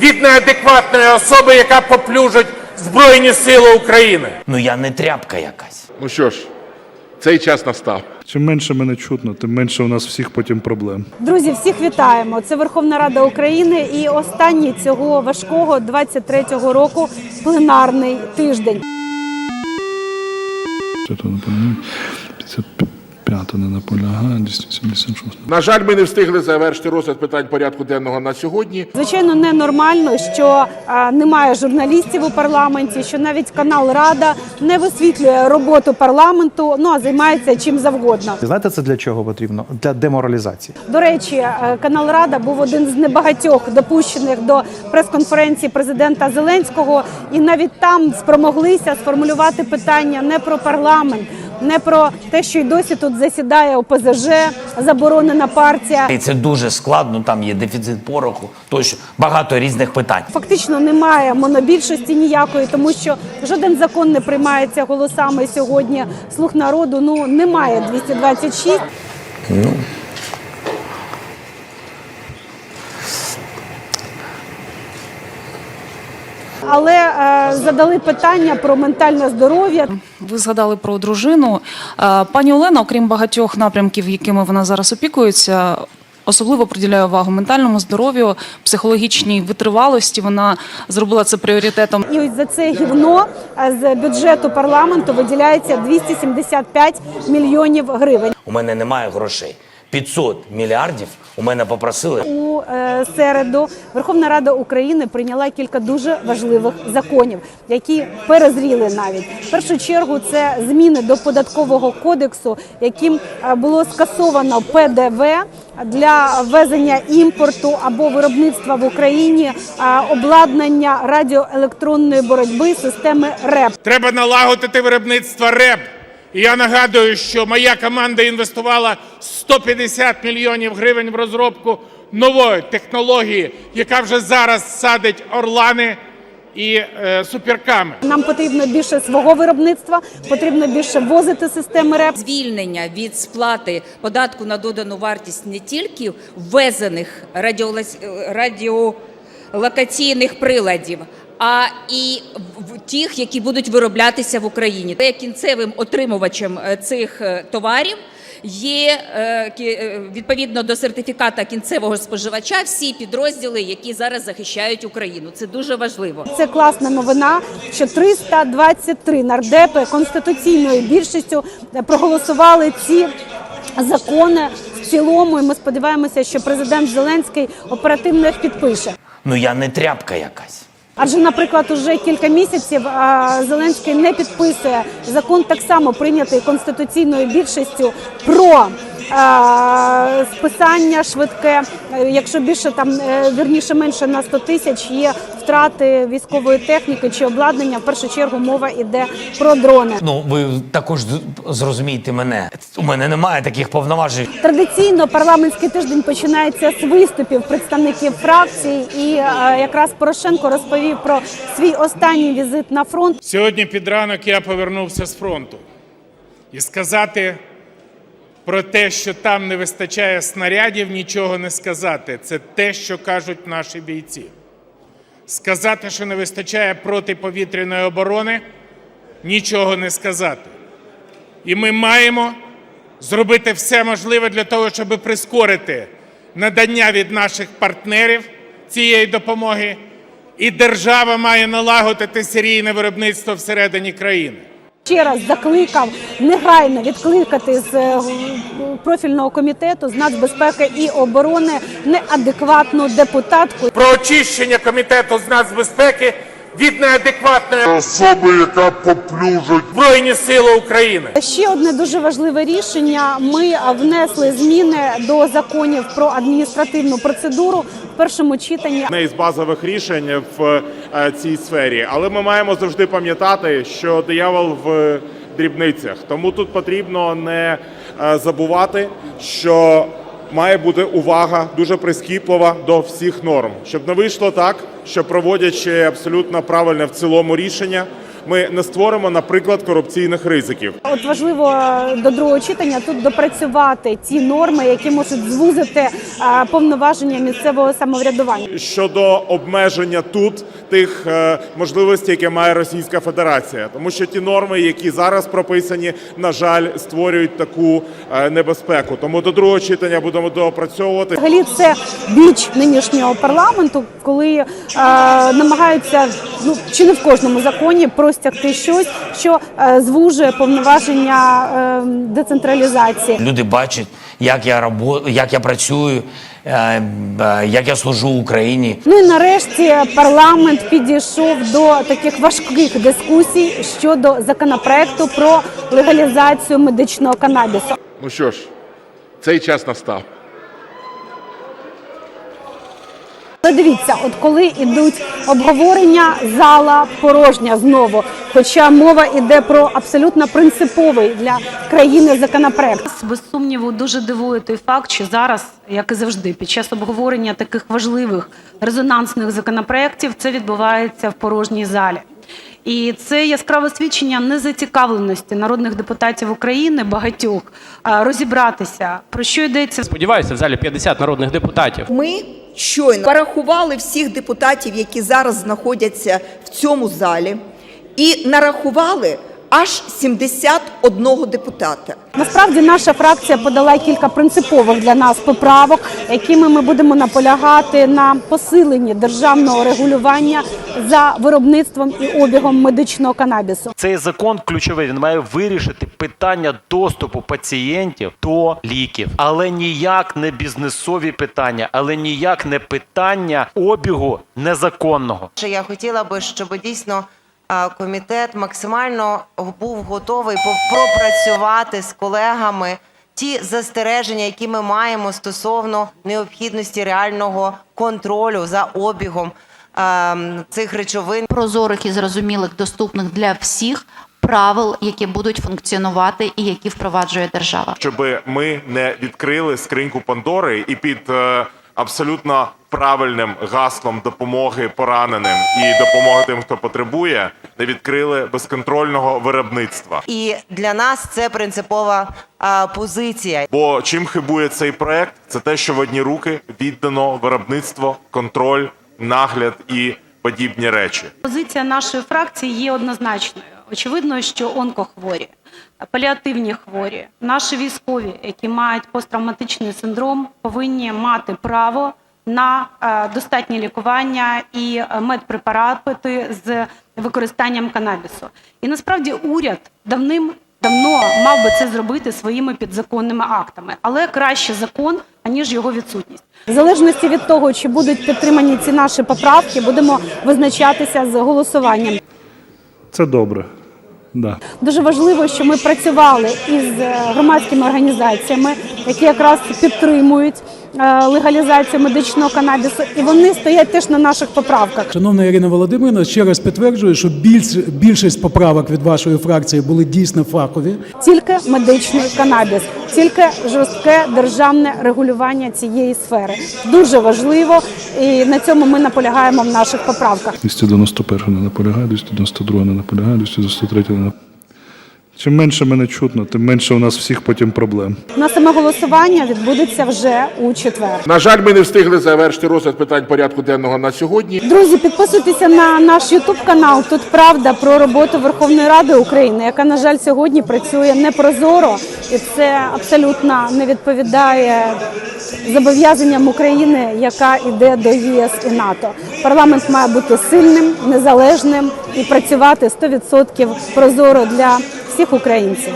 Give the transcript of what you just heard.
від неадекватної особи, яка поплюжить Збройні Сили України. Ну я не тряпка якась. Ну що ж, цей час настав. Чим менше мене чутно, тим менше у нас всіх потім проблем. Друзі, всіх вітаємо. Це Верховна Рада України і останній цього важкого 23-го року пленарний тиждень. Що то наполягає? 55 не наполягає, 276. На жаль, ми не встигли завершити розгляд питань порядку денного на сьогодні. Звичайно, ненормально, що немає журналістів у парламенті, що навіть канал Рада не висвітлює роботу парламенту, ну а займається чим завгодно. Знаєте, це для чого потрібно? Для деморалізації. До речі, е, канал Рада був один з небагатьох допущених до прес-конференції президента Зеленського, і навіть там спромоглися сформулювати питання не про парламент, не про те, що й досі тут засідає ОПЗЖ, заборонена партія. І це дуже складно, там є дефіцит пороху, тощо багато різних питань. Фактично немає монобільшості ніякої, тому що жоден закон не приймається голосами сьогодні. Слух народу ну немає 226. Але е, задали питання про ментальне здоров'я. Ви згадали про дружину. Е, Пані Олена, окрім багатьох напрямків, якими вона зараз опікується, особливо приділяє увагу ментальному здоров'ю, психологічній витривалості. Вона зробила це пріоритетом. І ось за це гівно е, з бюджету парламенту виділяється 275 мільйонів гривень. У мене немає грошей. 500 мільярдів у мене попросили. У е, середу Верховна Рада України прийняла кілька дуже важливих законів, які перезріли навіть в першу чергу. Це зміни до податкового кодексу, яким е, було скасовано ПДВ для ввезення імпорту або виробництва в Україні е, обладнання радіоелектронної боротьби системи РЕП. Треба налагодити виробництво РЕБ. І я нагадую, що моя команда інвестувала 150 мільйонів гривень в розробку нової технології, яка вже зараз садить орлани і е, суперками. Нам потрібно більше свого виробництва, потрібно більше ввозити системи РЕП. звільнення від сплати податку на додану вартість не тільки ввезених радіолокаційних приладів, а і тих, які будуть вироблятися в Україні. Та Кінцевим отримувачем е, цих е, товарів є е, відповідно до сертифіката кінцевого споживача всі підрозділи, які зараз захищають Україну. Це дуже важливо. Це класна новина, що 323 нардепи конституційною більшістю проголосували ці закони в цілому. І ми сподіваємося, що президент Зеленський оперативно їх підпише. Ну я не тряпка якась. Адже, наприклад, уже кілька місяців Зеленський не підписує закон, так само прийнятий конституційною більшістю про списання швидке. Якщо більше там е, вірніше менше на 100 тисяч є втрати військової техніки чи обладнання. В першу чергу мова йде про дрони. Ну ви також з- зрозумієте мене. У мене немає таких повноважень. Традиційно парламентський тиждень починається з виступів представників фракцій, і е, якраз Порошенко розповів про свій останній візит на фронт. Сьогодні під ранок я повернувся з фронту. І сказати про те, що там не вистачає снарядів, нічого не сказати. Це те, що кажуть наші бійці. Сказати, що не вистачає протиповітряної оборони, нічого не сказати. І ми маємо зробити все можливе для того, щоб прискорити надання від наших партнерів цієї допомоги. І держава має налагодити серійне виробництво всередині країни. Ще раз закликав негайно відкликати з е, профільного комітету з нацбезпеки і оборони неадекватну депутатку. Про очищення комітету з нацбезпеки від неадекватної особи, яка поплюжить Збройні Сили України. Ще одне дуже важливе рішення. Ми внесли зміни до законів про адміністративну процедуру в першому читанні. одне із базових рішень в е, цій сфері. Але ми маємо завжди пам'ятати, що диявол в дрібницях. Тому тут потрібно не е, забувати, що має бути увага дуже прискіплива до всіх норм, щоб не вийшло так, що проводячи абсолютно правильне в цілому рішення, ми не створимо, наприклад, корупційних ризиків. От важливо е, до другого читання тут допрацювати ті норми, які можуть звузити е, повноваження місцевого самоврядування. щодо обмеження тут тих е, можливостей, які має Російська Федерація, тому що ті норми, які зараз прописані, на жаль, створюють таку небезпеку. Тому до другого читання будемо доопрацьовувати. Взагалі, це біч нинішнього парламенту, коли е, намагаються ну чи не в кожному законі простягти щось, що е, звужує повноваження е, децентралізації. Люди бачать, як я рабо, як я працюю, е, як я служу Україні. Ну і нарешті парламент підійшов до таких важких дискусій щодо законопроекту про легалізацію медичного канабісу. Ну що ж, цей час настав. Але дивіться, от коли йдуть обговорення, зала порожня знову. Хоча мова йде про абсолютно принциповий для країни законопроект. Без сумніву дуже дивує той факт, що зараз, як і завжди, під час обговорення таких важливих резонансних законопроєктів це відбувається в порожній залі. І це яскраве свідчення незацікавленості народних депутатів України багатьох розібратися про що йдеться Сподіваюся, в залі 50 народних депутатів. Ми щойно порахували всіх депутатів, які зараз знаходяться в цьому залі, і нарахували аж 71 депутата. Насправді наша фракція подала кілька принципових для нас поправок, якими ми будемо наполягати на посиленні державного регулювання за виробництвом і обігом медичного канабісу. Цей закон ключовий. Він має вирішити питання доступу пацієнтів до ліків, але ніяк не бізнесові питання, але ніяк не питання обігу незаконного. Я хотіла би, щоб дійсно комітет максимально був готовий пропрацювати з колегами ті застереження, які ми маємо стосовно необхідності реального контролю за обігом цих речовин. прозорих і зрозумілих, доступних для всіх правил, які будуть функціонувати і які впроваджує держава. щоб ми не відкрили скриньку Пандори і під е, абсолютно правильним гаслом допомоги пораненим і допомоги тим, хто потребує, не відкрили безконтрольного виробництва. І для нас це принципова а, позиція. Бо чим хибує цей проект, це те, що в одні руки віддано виробництво, контроль, нагляд і подібні речі. Позиція нашої фракції є однозначною. Очевидно, що онкохворі, паліативні хворі, наші військові, які мають посттравматичний синдром, повинні мати право на е, достатнє лікування і е, медпрепарати з використанням канабісу. І насправді уряд давним давно мав би це зробити своїми підзаконними актами, але краще закон аніж його відсутність. В залежності від того, чи будуть підтримані ці наші поправки, будемо визначатися з голосуванням. Це добре. Да. Дуже важливо, що ми працювали із е, громадськими організаціями, які якраз підтримують легалізацію медичного канабісу, і вони стоять теж на наших поправках. Шановна Ірина Володимирівна, ще раз підтверджую, що більш, більшість поправок від вашої фракції були дійсно фахові. Тільки медичний канабіс, тільки жорстке державне регулювання цієї сфери дуже важливо, і на цьому ми наполягаємо в наших поправках. 291 не наполягає, 292 не наполягає, 293 не наполягає. Чим менше мене чутно, тим менше у нас всіх потім проблем. На саме голосування відбудеться вже у четвер. На жаль, ми не встигли завершити розгляд питань порядку денного на сьогодні. Друзі, підписуйтеся на наш Ютуб канал. Тут правда про роботу Верховної Ради України, яка на жаль сьогодні працює непрозоро, і це абсолютно не відповідає зобов'язанням України, яка йде до ЄС і НАТО. Парламент має бути сильним, незалежним і працювати 100% прозоро для всіх українців.